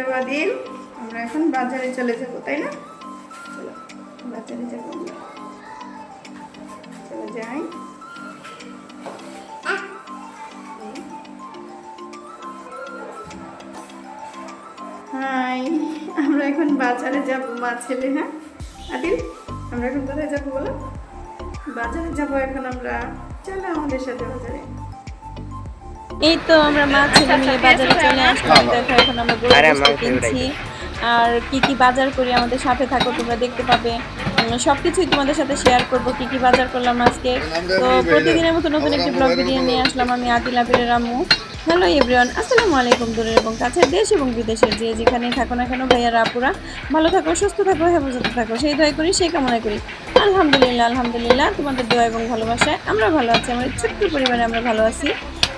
দিন। আমরা এখন বাজারে চলে যাব, তাই না? চলো, বাজারে যাব চলে যাই। আমরা এখন বাজারে যাব, মা ছেলে হ্যাঁ? আদিল, আমরা এখন কোথায় যাব বলো? বাজারে যাব এখন আমরা। চলো আমাদের সাথে বাজারে। এই তো আমরা মা ছেলে মিলে বাজারে চলে আসলাম। দেখো এখন আমরা গরু কিনছি। আর কি কি বাজার করি আমাদের সাথে থাকো তোমরা দেখতে পাবে। সব কিছুই তোমাদের সাথে শেয়ার করব কি কি বাজার করলাম আজকে। তো প্রতিদিনের মতো নতুন একটি ব্লগ ভিডিও নিয়ে আসলাম আমি আদিলা পীরের আম্মু। হ্যালো এভরিওয়ান আসসালামু আলাইকুম দূরের এবং কাছের দেশ এবং বিদেশের যে যেখানেই থাকো না কেন ভাইয়ারা আপুরা ভালো থাকো সুস্থ থাকো হেফাজতে থাকো সেই দোয়াই করি সেই কামনা করি। আলহামদুলিল্লাহ আলহামদুলিল্লাহ তোমাদের দোয়া এবং ভালোবাসায় আমরা ভালো আছি আমাদের ছোট্ট পরিবারে আমরা ভালো আছি।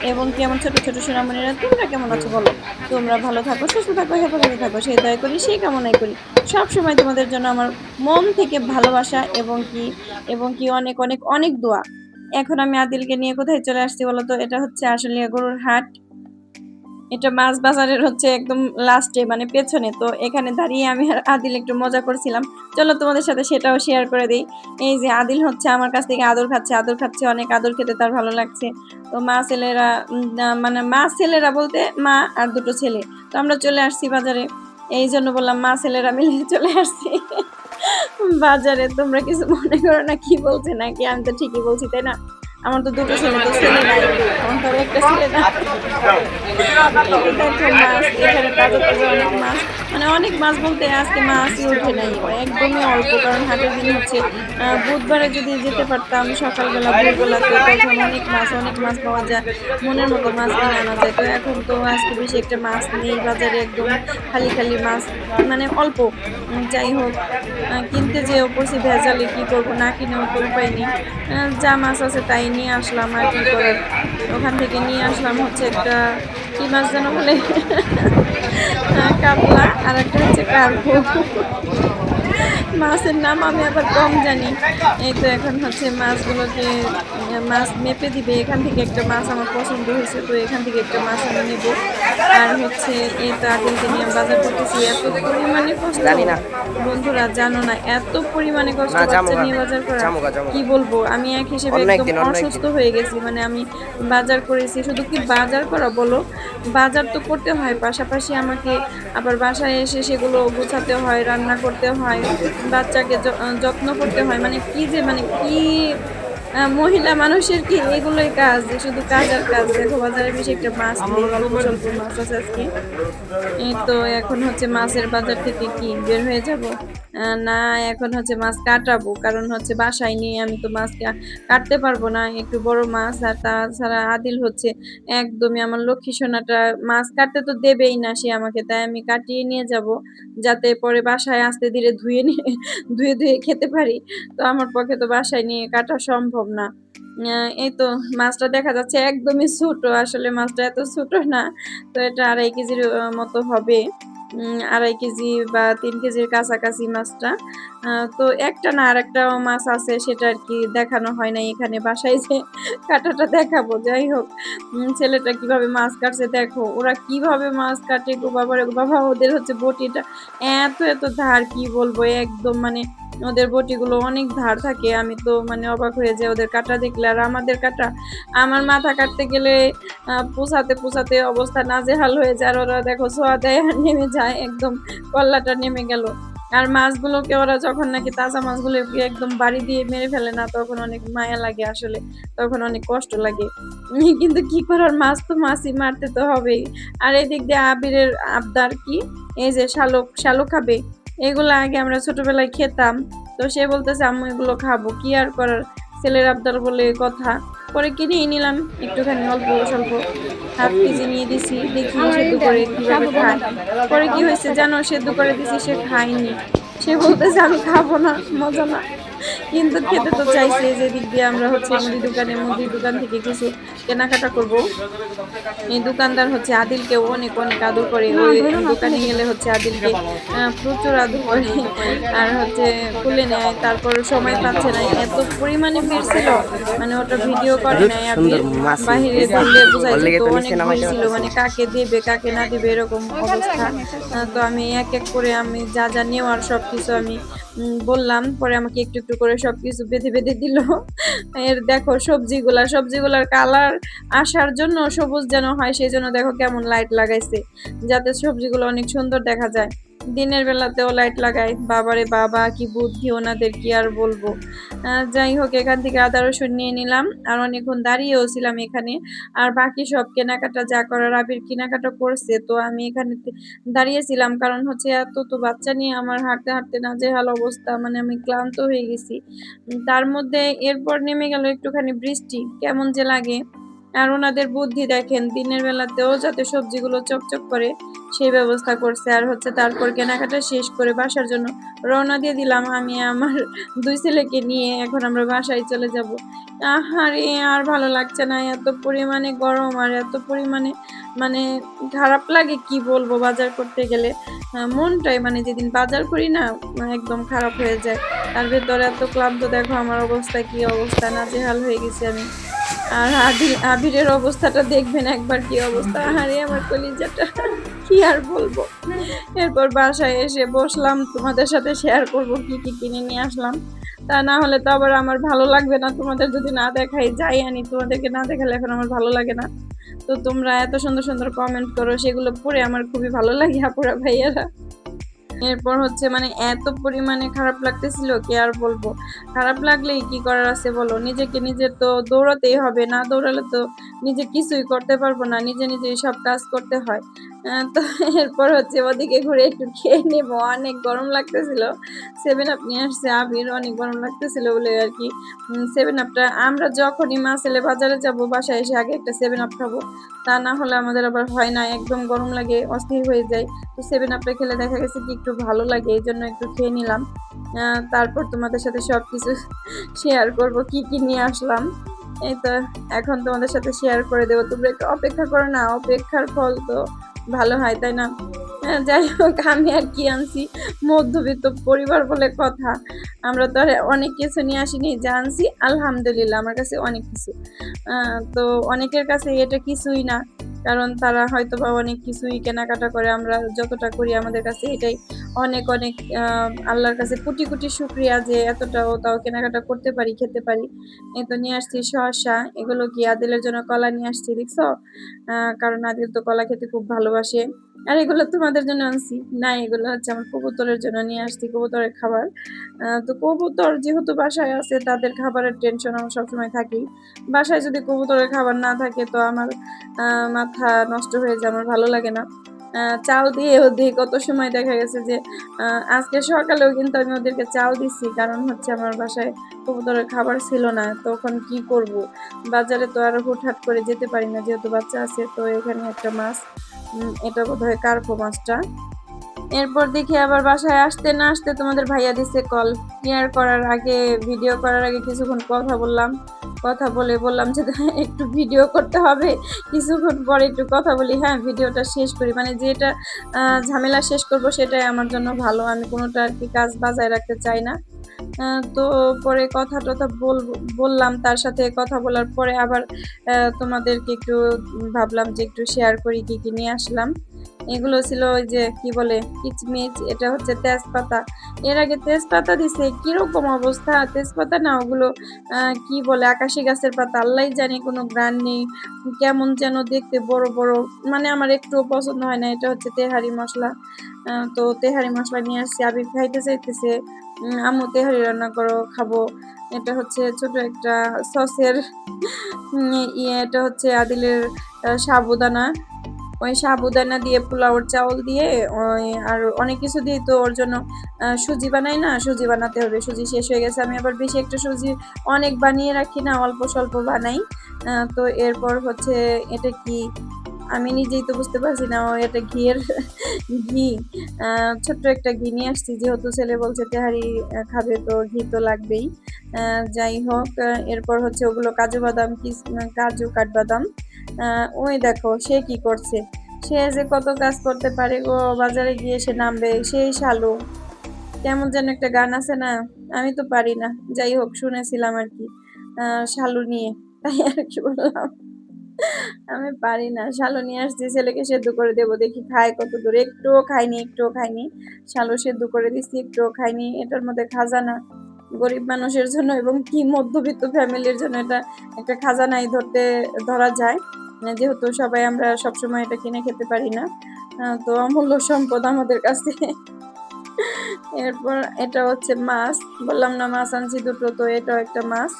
এবং কি আমার ছোট ছোট সোনামণিরা, তোমরা কেমন আছো বলো? তোমরা ভালো থাকো, সুস্থ থাকো, হেফাজতে থাকো, সেই দয়া করি, সেই কামনাই করি। সব সময় তোমাদের জন্য আমার মন থেকে ভালোবাসা এবং কি এবং কি অনেক অনেক অনেক দোয়া। এখন আমি আদিলকে নিয়ে কোথায় চলে আসছি বলো তো? এটা হচ্ছে আসলে গরুর হাট। এটা মাছ বাজারের হচ্ছে একদম লাস্টে মানে পেছনে। তো এখানে দাঁড়িয়ে আমি আদিল একটু মজা করছিলাম। চলো তোমাদের সাথে সেটাও শেয়ার করে দিই। এই যে আদিল হচ্ছে আমার কাছ থেকে আদর খাচ্ছে আদর খাচ্ছে, অনেক আদর খেতে তার ভালো লাগছে। তো মা ছেলেরা মানে মা ছেলেরা বলতে মা আর দুটো ছেলে। তো আমরা চলে আসছি বাজারে। এই জন্য বললাম মা ছেলেরা মিলে চলে আসছি। বাজারে, তোমরা কিছু মনে করো না, কি বলছে? নাকি আমি তো ঠিকই বলছি, তাই না? আমার তো দুটো ছেলে, তো ছেলে নাই। আমার তো একটা ছেলে মাছ এখানে মাছ। মানে অনেক মাছ বলতে আজকে মাছই ওঠে নাই। একদমই অল্প, কারণ হাটের দিন হচ্ছে। বুধবারে যদি যেতে পারতাম, সকালবেলা ভোরবেলা তো তখন অনেক মাছ অনেক মাছ পাওয়া যায়। মনের মতো মাছ কিনে আনা যায়। তো এখন তো আজকে বেশি একটা মাছ নেই। বাজারে একদম খালি খালি মাছ মানে অল্প। যাই হোক কিনতে যে পড়ছি ভেজালে, কী করব, না কিনেও তো উপায় নেই। যা মাছ আছে তাই নিয়ে আসলাম আর কি করে। ওখান থেকে নিয়ে আসলাম হচ্ছে একটা, কি মাছ যেন বলে? কাপলা আর একটা হচ্ছে কার্পো মাছের নাম আমি আবার কম জানি। এই তো এখন হচ্ছে মাছগুলোকে মাছ মেপে দিবে। এখান থেকে একটা মাছ আমার পছন্দ হয়েছে তো এখান থেকে একটা মাছ আমি নেব। আর হচ্ছে এই তো আদিলকে নিয়ে বাজার করতেছি এত পরিমাণে কষ্ট। জানি না। বন্ধুরা জানো না এত পরিমাণে কষ্ট না। নিয়ে বাজার করা। কি বলব? আমি এক হিসেবে একদম। অসুস্থ হয়ে গেছি মানে আমি বাজার করেছি। শুধু কি বাজার করা বলো? বাজার তো করতে হয় পাশাপাশি আমাকে আবার বাসায় এসে সেগুলো গোছাতে হয় রান্না করতে হয়। বাচ্চাকে যত্ন করতে হয়। মানে কি যে মানে কি মহিলা মানুষের কি এগুলোই কাজ? শুধু কাজ আর কাজ। দেখো, বাজারে বেশি একটা মাছ স্বল্প মাছ আছে আজকে। তো এখন হচ্ছে মাছের বাজার থেকে কি বের হয়ে যাব? না, এখন হচ্ছে মাছ কাটাবো। কারণ হচ্ছে বাসায় নিয়ে আমি তো মাছ কাটতে পারব না। একটু বড় মাছ আর তাছাড়া আদিল হচ্ছে একদমই আমার লক্ষ্মী সোনাটা মাছ কাটতে তো দেবেই না সে আমাকে। তাই আমি কাটিয়ে নিয়ে যাব, যাতে পরে বাসায় আস্তে ধীরে ধুয়ে নিয়ে ধুয়ে ধুয়ে খেতে পারি। তো আমার পক্ষে তো বাসায় নিয়ে কাটা সম্ভব না। এই তো মাছটা দেখা যাচ্ছে একদমই ছোট, আসলে মাছটা এত ছোট না, তো এটা আড়াই কেজির মতো হবে। আড়াই কেজি বা তিন কেজির কাছাকাছি মাছটা। তো একটা না আর একটা মাছ আছে, সেটা আর কি দেখানো হয় নাই এখানে বাসায় যে কাটাটা দেখাবো, যাই হোক। ছেলেটা কীভাবে মাছ কাটছে দেখো, ওরা কীভাবে মাছ কাটে গো বাবা বাবা, ওদের হচ্ছে বটিটা এত এত ধার, কি বলব? একদম মানে ওদের বটিগুলো অনেক ধার থাকে, আমি তো মানে অবাক হয়ে যাই ওদের কাটা দেখলে। আর আমাদের কাটা, আমার মাথা কাটতে গেলে পোষাতে পোষাতে অবস্থা নাজেহাল হয়ে যায়। আর ওরা দেখো সোয়া দেয় আর নেমে যায়, একদম কল্লাটা নেমে গেল। আর মাছগুলোকে ওরা যখন নাকি তাজা মাছগুলোকে একদম বাড়ি দিয়ে মেরে ফেলে না, তখন অনেক মায়া লাগে আসলে, তখন অনেক কষ্ট লাগে। কিন্তু কি করার, মাছ তো মাছই, মারতে তো হবেই। আর এদিক দিয়ে আবিরের আবদার কি? এই যে শালক শালক খাবে? এগুলো আগে আমরা ছোটবেলায় খেতাম, তো সে বলতেছে আমি এগুলো খাব, কি আর করার? ছেলের আবদার বলে কথা। পরে কিনেই নিলাম। একটুখানি অল্প স্বল্প হাফ কেজি নিয়ে দিছি। দেখি সেদ্ধ করে কীভাবে খায়। পরে কি হয়েছে জানো? সেদ্ধ করে দিছি সে খায়নি। সে বলতেছে আমি খাব না মজা না। কিন্তু খেতে তো চাইছে যে দিক দিয়ে আমরা হচ্ছে মুদি দোকানে মুদির দোকান থেকে কিছু কেনাকাটা করব। এই দোকানদার হচ্ছে আদিলকেও অনেক অনেক আদর করে ওই দোকানে গেলে হচ্ছে আদিলকে প্রচুর আদর করে আর হচ্ছে খুলে নেয় তারপর সময় পাচ্ছে না এত পরিমাণে ভিড় ছিল মানে ওটা ভিডিও করে নাই আমি বাহিরে ধরলে বোঝা যেত অনেক ভিড় ছিল মানে কাকে দেবে কাকে না দেবে এরকম অবস্থা। তো আমি এক এক করে আমি যা যা নেওয়ার সব কিছু আমি বললাম পরে আমাকে একটু একটু করে সবকিছু বেঁধে বেঁধে দিল। এর দেখো সবজিগুলা, সবজিগুলার কালার আসার জন্য সবুজ যেন হয়, সেই জন্য দেখো কেমন লাইট লাগাইছে। যাতে সবজিগুলো অনেক সুন্দর দেখা যায়। দিনের বেলাতেও লাইট লাগায় বাবারে বাবা, কি বুদ্ধি ওনাদের, কি আর বলব? যাই হোক, এখান থেকে আদা, রসুন নিয়ে নিলাম। আর অনেকক্ষণ দাঁড়িয়েও ছিলাম এখানে। আর বাকি সব কেনাকাটা যা করার আবির কেনাকাটা করছে, তো আমি এখানে দাঁড়িয়েছিলাম। কারণ হচ্ছে এত তো বাচ্চা নিয়ে আমার হাঁটতে হাঁটতে না নাজেহাল অবস্থা মানে আমি ক্লান্ত হয়ে গেছি। তার মধ্যে এরপর নেমে গেল একটুখানি বৃষ্টি। কেমন যে লাগে। আর ওনাদের বুদ্ধি দেখেন, দিনের বেলাতেও যাতে সবজিগুলো চকচক করে সেই ব্যবস্থা করছে। আর হচ্ছে তারপর কেনাকাটা শেষ করে বাসার জন্য রওনা দিয়ে দিলাম আমি আমার দুই ছেলেকে নিয়ে। এখন আমরা বাসায় চলে যাব। আহারে, আর ভালো লাগছে না, এত পরিমাণে গরম আর এত পরিমাণে মানে খারাপ লাগে কি বলব বাজার করতে গেলে। মনটাই মানে যেদিন বাজার করি না, একদম খারাপ হয়ে যায়। তার ভেতরে এত ক্লান্ত, দেখো আমার অবস্থা, কি অবস্থা না নাজেহাল হয়ে গেছি আমি। আর আবির, আবিরের অবস্থাটা দেখবেন একবার কি অবস্থা। আরে আমার কলিজাটা, কি আর বলব? এরপর বাসায় এসে বসলাম, তোমাদের সাথে শেয়ার করব কি কি কিনে নিয়ে আসলাম। তা না হলে তো আবার আমার ভালো লাগবে না, তোমাদের যদি না দেখাই, যাই আনি, তোমাদেরকে না দেখালে এখন আমার ভালো লাগে না। তো তোমরা এত সুন্দর সুন্দর কমেন্ট করো, সেগুলো পড়ে আমার খুবই ভালো লাগে, আপুরা ভাইয়ারা। এরপর হচ্ছে মানে এত পরিমাণে খারাপ লাগতেছিল, কি আর বলব? খারাপ লাগলেই কি করার আছে বলো? নিজেকে নিজের তো দৌড়াতেই হবে, না দৌড়ালে তো নিজে কিছুই করতে পারব না, নিজে নিজে সব কাজ করতে হয়। তো এরপর হচ্ছে ওদিকে ঘুরে একটু খেয়ে নেব। অনেক গরম লাগতেছিল। সেভেন আপ নিয়ে আসছে আবির, অনেক গরম লাগতেছিল বলে আর কি। সেভেন আপটা আমরা যখনই মা ছেলে বাজারে যাব, বাসায় এসে আগে একটা সেভেন আপ খাব। তা না হলে আমাদের আবার হয় না, একদম গরম লাগে, অস্থির হয়ে যায়। তো সেভেন আপটা খেলে দেখা গেছে কি একটু ভালো লাগে, এই জন্য একটু খেয়ে নিলাম। তারপর তোমাদের সাথে সব কিছু শেয়ার করব, কি কি নিয়ে আসলাম। এই তো, এখন তোমাদের সাথে শেয়ার করে দেবো। তোমরা একটু অপেক্ষা করো না, অপেক্ষার ফল তো ভালো হয় তাই না? হ্যাঁ, যাই হোক আমি আর কি আনছি? মধ্যবিত্ত পরিবার বলে কথা। আমরা তো অনেক কিছু নিয়ে আসিনি যা আনছি আলহামদুলিল্লাহ আমার কাছে অনেক কিছু। তো অনেকের কাছে এটা কিছুই না। কারণ তারা হয়তো বা অনেক কিছুই কেনাকাটা করে, আমরা যতটা করি আমাদের কাছে এটাই অনেক অনেক আল্লাহর কাছে কোটি কোটি শুক্রিয়া যে এতটাও তাও কেনাকাটা করতে পারি, খেতে পারি। এই তো নিয়ে আসছি শসা, এগুলো কি আদিলের জন্য কলা নিয়ে আসছি, দেখছ? কারণ আদিল তো কলা খেতে খুব ভালোবাসে। আর এগুলো তোমাদের জন্য আনছি। না, এগুলো হচ্ছে আমার কবুতরের জন্য নিয়ে আসছি, কবুতরের খাবার। তো কবুতর যেহেতু বাসায় আছে, তাদের খাবারের টেনশন আমার সবসময় থাকি। বাসায় যদি কবুতরের খাবার না থাকে, তো আমার মাথা নষ্ট হয়ে যায়, আমার ভালো লাগে না। চাল দিয়ে ওদিকে কত সময় দেখা গেছে যে আজকে সকালেও কিন্তু আমি ওদেরকে চাল দিছি, কারণ হচ্ছে আমার বাসায় কবুতরের খাবার ছিল না তখন কি করব? বাজারে তো আর হুটহাট করে যেতে পারি না, যেহেতু বাচ্চা আছে, তো এখানে একটা মাছ এটা বোধ হয় কার্পো মাছটা। এরপর দেখি আবার বাসায় আসতে না আসতে তোমাদের ভাইয়া দিছে কল। ক্লিয়ার করার আগে ভিডিও করার আগে কিছুক্ষণ কথা বললাম। কথা বলে বললাম যে একটু ভিডিও করতে হবে। কিছুক্ষণ পরে একটু কথা বলি হ্যাঁ ভিডিওটা শেষ করি। মানে যেটা ঝামেলা শেষ করব সেটাই আমার জন্য ভালো। আমি কোনোটা আর কি কাজ বাজায় রাখতে চাই না। তো পরে কথা টথা বললাম, তার সাথে কথা বলার পরে আবার তোমাদেরকে একটু ভাবলাম যে একটু শেয়ার করি কি কি নিয়ে আসলাম। এগুলো ছিল ওই যে কি বলে, কিচমিচ, এটা হচ্ছে তেজপাতা। এর আগে তেজপাতা দিছে, কীরকম অবস্থা? তেজপাতা না, ওগুলো কি বলে, আকাশি গাছের পাতা আল্লাহ জানি, কোনো গ্রান নেই। কেমন যেন দেখতে বড় বড় মানে আমার একটুও পছন্দ হয় না, এটা হচ্ছে তেহারি মশলা। তো তেহারি মশলা নিয়ে আসছি, আবির খাইতে চাইতেছে। আম্মু তেহারি রান্না করো, খাব। এটা হচ্ছে ছোট একটা সসের ইয়ে এটা হচ্ছে আদিলের সাবুদানা। ওই সাবুদানা দিয়ে পোলাওর চাউল দিয়ে, ওই, আর অনেক কিছু দিয়ে তো ওর জন্য সুজি বানাই না? সুজি বানাতে হবে। সুজি শেষ হয়ে গেছে। আমি আবার বেশি একটা সুজি অনেক বানিয়ে রাখি না, অল্প স্বল্প বানাই। তো এরপর হচ্ছে এটা কি? আমি নিজেই তো বুঝতে পারছি না ও এটা ঘিয়ের ঘি ছোট্ট একটা ঘি নিয়ে আসছি। যেহেতু ছেলে বলছে তেহারি খাবে তো, ঘি তো লাগবেই। যাই হোক এরপর হচ্ছে ওগুলো কাজু বাদাম কিস কাজু কাঠবাদাম। ওই দেখো, সে কি করছে? সে যে কত কাজ করতে পারে গো, বাজারে গিয়ে সে নামবে, সেই শালু। কেমন যেন একটা গান আছে না, আমি তো পারি না। যাই হোক, শুনেছিলাম আর কি শালু নিয়ে। তাই আর কি বললাম। আমি পারি না। শালু নিয়ে আসছি, ছেলেকে সেদ্ধ করে দেবো। দেখি খায় কত দূর। একটুও খাইনি একটুও খাইনি শালু সেদ্ধ করে দিচ্ছি একটুও খাইনি এটার মধ্যে খাজানা। গরিব মানুষের জন্য এবং কি মধ্যবিত্ত ফ্যামিলির জন্য এটা একটা খাজানাই ধরতে, ধরা যায়। মানে যেহেতু সবাই আমরা সবসময় এটা কিনে খেতে পারি না তো অমূল্য সম্পদ আমাদের কাছে এরপর এটা হচ্ছে মাছ। বললাম না, মাছ আনছি দুটো, তো এটাও একটা মাছ।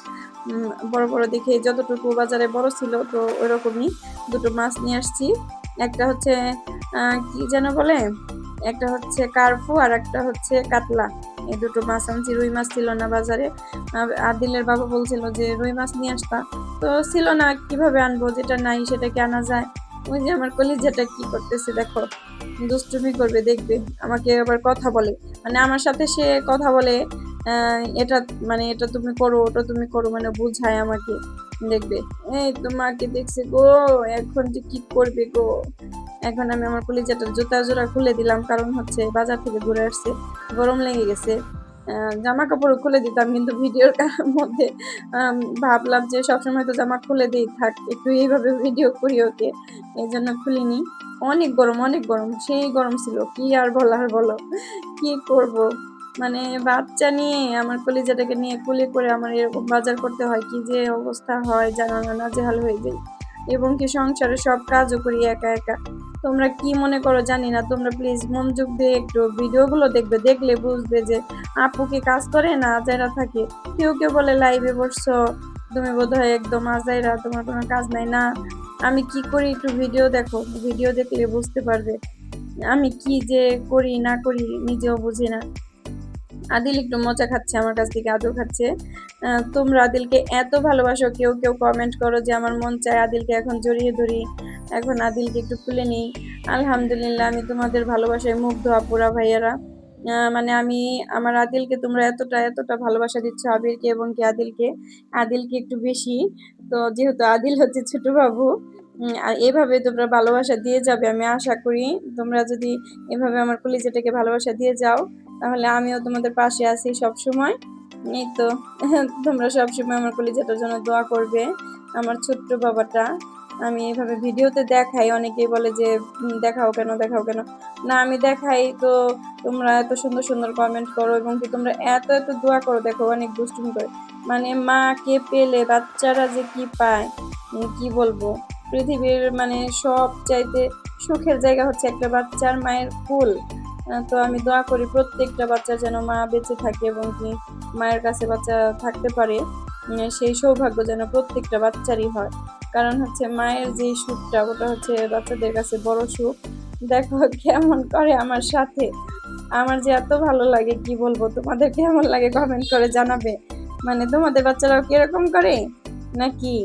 বড় বড় দেখে যতটুকু বাজারে বড় ছিল, তো ওইরকমই দুটো মাছ নিয়ে আসছি। একটা হচ্ছে কি যেন বলে? একটা হচ্ছে কার্ফু আর একটা হচ্ছে কাতলা। এই দুটো মাছ আনছি রুই মাছ ছিল না বাজারে আদিলের বাবা বলছিল যে রুই মাছ নিয়ে আসতা। তো ছিল না, কীভাবে আনব? যেটা নাই সেটা কি আনা যায়? ওই যে আমার কলিজাটা কি করতেছে দেখো। দুষ্টুমি করবে, দেখবে। আমাকে আবার কথা বলে। মানে আমার সাথে সে কথা বলে এটা মানে এটা তুমি করো, ওটা তুমি করো মানে বুঝায় আমাকে, দেখবে। এই তোমাকে দেখছে, গো, এখন যে কি করবে গো? এখন আমি আমার কলিজাটার জুতা জোড়া খুলে দিলাম, কারণ হচ্ছে বাজার থেকে ঘুরে আসছে, গরম লেগে গেছে। জামা কাপড় খুলে দিতাম, কিন্তু ভিডিওর মধ্যে ভাবলাম যে সবসময় তো জামা খুলে দিই, থাক, একটু এইভাবে ভিডিও করি ওকে এই জন্য খুলিনি। অনেক গরম অনেক গরম, সেই গরম ছিল, কি আর বলার বলো? কি করব? মানে বাচ্চা নিয়ে আমার কলিজাটাকে নিয়ে কুলি করে আমার এরকম বাজার করতে হয় কি যে অবস্থা হয় জানা না নাজেহাল হয়ে যায় এবং কি সংসারে সব কাজও করি একা একা। তোমরা কি মনে করো জানি না, তোমরা প্লিজ মনোযোগ দিয়ে একটু ভিডিওগুলো দেখবে, দেখলে বুঝবে যে আপু কি কাজ করে না আজাইরা থাকে। কেউ কেউ বলে লাইভে বসছো, তুমি বোধহয় একদম আজাইরা, তোমার কোনো কাজ নাই না। আমি কি করি একটু ভিডিও দেখো, ভিডিও দেখলে বুঝতে পারবে। আমি কি যে করি না করি নিজেও বুঝি না। আদিল একটু মজা খাচ্ছে, আমার কাছ থেকে আদর খাচ্ছে। তোমরা আদিলকে এত ভালোবাসো, কেউ কেউ কমেন্ট করো যে আমার মন চায় আদিলকে এখন জড়িয়ে ধরি, এখন আদিলকে একটু খুলে নিই। আলহামদুলিল্লাহ, আমি তোমাদের ভালোবাসায় মুগ্ধ আপুরা ভাইয়ারা। মানে আমি, আমার আদিলকে তোমরা এতটা এতটা ভালোবাসা দিচ্ছ আবিরকে এবং কি আদিলকে। আদিলকে একটু বেশি। তো যেহেতু আদিল হচ্ছে ছোট বাবু এভাবে তোমরা ভালোবাসা দিয়ে যাবে আমি আশা করি। তোমরা যদি এভাবে আমার কলিজাটাকে ভালোবাসা দিয়ে যাও তাহলে আমিও তোমাদের পাশে আছি সব সময় এই তো তোমরা সব সময় আমার কলিজাটার জন্য দোয়া করবে আমার ছোট্ট বাবাটা। আমি এভাবে ভিডিওতে দেখাই অনেকেই বলে যে দেখাও কেন দেখাও কেন? না আমি দেখাই তো তোমরা এত সুন্দর সুন্দর কমেন্ট করো এবং কি তোমরা এত এত দোয়া করো দেখো অনেক দুষ্টুমি করে। মানে মাকে পেলে বাচ্চারা যে কি পায় কি বলব? পৃথিবীর মানে সব চাইতে সুখের জায়গা হচ্ছে একটা বাচ্চার মায়ের আহ, তো আমি দোয়া করি প্রত্যেকটা বাচ্চা যেন মা বেঁচে থাকে এবং কি মায়ের কাছে বাচ্চা থাকতে পারে। সেই সৌভাগ্য যেন প্রত্যেকটা বাচ্চারই হয়। কারণ হচ্ছে মায়ের যে সুখটা, ওটা হচ্ছে বাচ্চাদের কাছে বড় সুখ। দেখো কেমন করে আমার সাথে। আমার যে এত ভালো লাগে, কি বলব? তোমাদের কেমন লাগে কমেন্ট করে জানাবে। মানে তোমাদের বাচ্চারাও কীরকম করে? নাকি?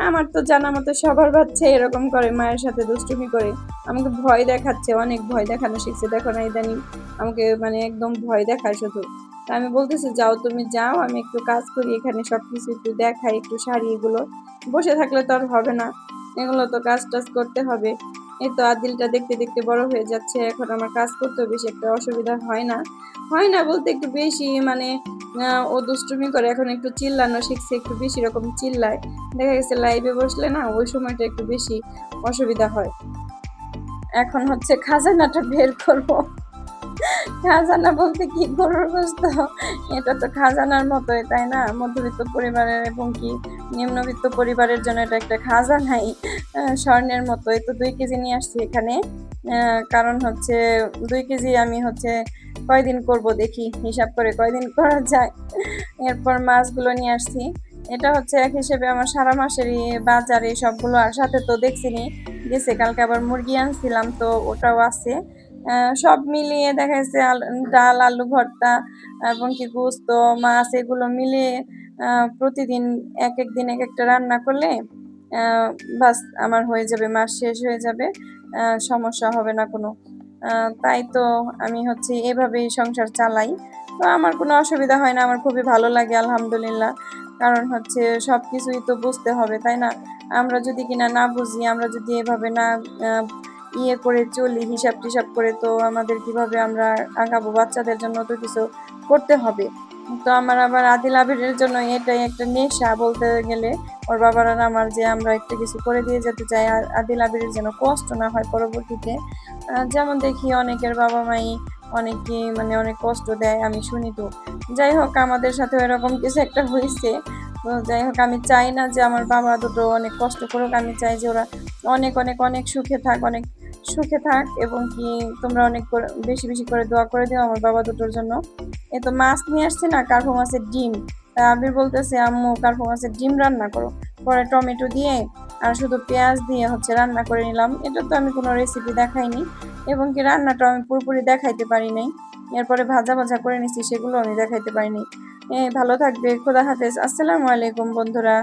আমার তো জানা মতো সবার বাচ্চা এরকম করে, মায়ের সাথে দুষ্টুমি করে। আমাকে ভয় দেখাচ্ছে, অনেক ভয় দেখানো শিখছে। দেখো না ইদানিং আমাকে মানে একদম ভয় দেখায় শুধু। তা আমি বলতেছি, যাও তুমি যাও, আমি একটু কাজ করি, এখানে সব কিছু একটু দেখাই, একটু শাড়ি এগুলো। বসে থাকলে তো আর হবে না। এগুলো তো কাজ টাজ করতে হবে। এই তো আদিলটা দেখতে দেখতে বড় হয়ে যাচ্ছে। এখন আমার কাজ করতেও বেশি একটা অসুবিধা হয় না। হয় না বলতে একটু বেশি মানে ও দুষ্টুমি করে এখন একটু চিল্লানো শিখছে, একটু বেশি রকম চিল্লায়। দেখা গেছে লাইভে বসলে না ওই সময়টা একটু বেশি অসুবিধা হয়। এখন হচ্ছে খাজানাটা বের করব। খাজানা বলতে কি গরুর গোস্ত? এটা তো খাজানার মতোই, তাই না? মধ্যবিত্ত পরিবারের এবং কি নিম্নবিত্ত পরিবারের জন্য এটা একটা খাজা নাই স্বর্ণের মতোই তো দুই কেজি নিয়ে আসছি এখানে। কারণ হচ্ছে দুই কেজি আমি হচ্ছে কয়দিন করব দেখি, হিসাব করে কয়দিন করা যায়। এরপর মাছগুলো নিয়ে আসছি। এটা হচ্ছে এক হিসেবে আমার সারা মাসেরই বাজারে সবগুলো আর সাথে তো দেখছিনি। গেছে, কালকে আবার মুরগি আনছিলাম, তো ওটাও আছে। সব মিলিয়ে দেখা যাচ্ছে ডাল, আলু ভর্তা, এবং কি গোস্ত, মাছ, এগুলো মিলিয়ে প্রতিদিন এক এক দিন এক একটা রান্না করলে বাস আমার হয়ে যাবে, মাস শেষ হয়ে যাবে সমস্যা হবে না কোনো। তাই তো আমি হচ্ছে এভাবেই সংসার চালাই। তো আমার কোনো অসুবিধা হয় না, আমার খুবই ভালো লাগে, আলহামদুলিল্লাহ। কারণ হচ্ছে সব কিছুই তো বুঝতে হবে, তাই না? আমরা যদি কিনা না বুঝি, আমরা যদি এভাবে না ইয়ে করে চলি হিসাব টিসাব করে, তো আমাদের কীভাবে আমরা আগাবো? বাচ্চাদের জন্য তো কিছু করতে হবে। তো আমার আবার আদিল আবিরের জন্য এটাই একটা নেশা বলতে গেলে। ওর বাবার আর আমার যে আমরা একটা কিছু করে দিয়ে যেতে চাই, আর আদিল আবিরের যেন কষ্ট না হয় পরবর্তীতে। যেমন দেখি অনেকের বাবা মাই অনেকে মানে অনেক কষ্ট দেয়, আমি শুনি তো। যাই হোক, আমাদের সাথে এরকম কিছু একটা হয়েছে। তো যাই হোক, আমি চাই না যে আমার বাবা দুটো অনেক কষ্ট করুক। আমি চাই যে ওরা অনেক অনেক অনেক সুখে থাক, অনেক সুখে থাক এবং কি তোমরা অনেক বেশি বেশি করে দোয়া করে দিও আমার বাবা দুটোর জন্য। এ তো মাছ নিয়ে আসছে না, কার্পো মাছের ডিম। তা আবির বলতেছে, আম্মু, কার্পো মাছের ডিম রান্না করো। পরে টমেটো দিয়ে আর শুধু পেঁয়াজ দিয়ে হচ্ছে রান্না করে নিলাম। এটা তো আমি কোনো রেসিপি দেখাইনি এবং কি রান্নাটা আমি পুরোপুরি দেখাইতে পারি নাই। এরপরে ভাজা ভাজা করে নিচ্ছি সেগুলো আমি দেখাইতে পারিনি। ভালো থাকবে, খোদা হাফেজ। আসসালামু আলাইকুম বন্ধুরা।